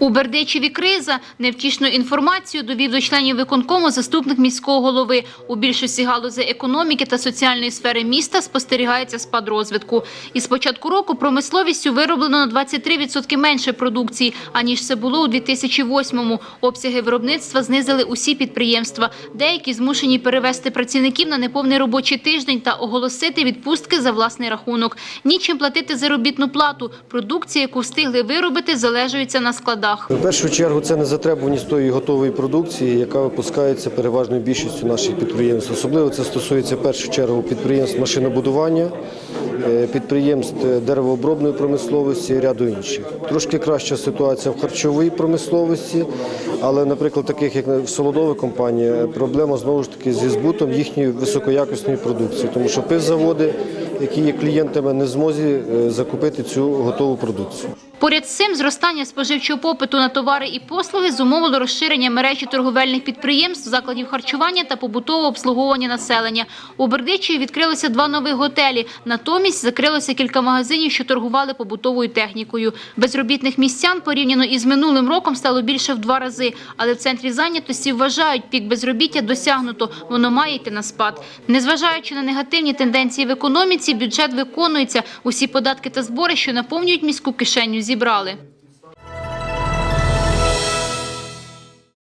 У Бердичеві криза невтішну інформацію довів до членів виконкому заступник міського голови. У більшості галузей економіки та соціальної сфери міста спостерігається спад розвитку. Із початку року промисловістю вироблено на 23% менше продукції, аніж це було у 2008-му. Обсяги виробництва знизили усі підприємства. Деякі змушені перевести працівників на неповний робочий тиждень та оголосити відпустки за власний рахунок. Нічим платити заробітну плату. Продукція, яку встигли виробити, залежується на складах. В першу чергу це незатребуваність тої готової продукції, яка випускається переважною більшістю наших підприємств. Особливо це стосується в першу чергу підприємств машинобудування, е, підприємств деревообробної промисловості і ряду інших. Трошки краща ситуація в харчовій промисловості, але, наприклад, таких як Солодова компанія, проблема знову ж таки зі збутом їхньої високоякісної продукції, тому що пивзаводи, які є клієнтами, не змозі е, закупити цю готову продукцію. Поряд з цим зростання споживчого попиту на товари і послуги зумовило розширення мережі торговельних підприємств, закладів харчування та побутового обслуговування населення. У Бердичеві відкрилося два нових готелі. Натомість закрилося кілька магазинів, що торгували побутовою технікою. Безробітних містян порівняно із минулим роком стало більше в два рази. Але в центрі зайнятості вважають, пік безробіття досягнуто. Воно має йти на спад. Незважаючи на негативні тенденції в економіці, бюджет виконується. Усі податки та збори, що наповнюють міську кишеню, зібрали.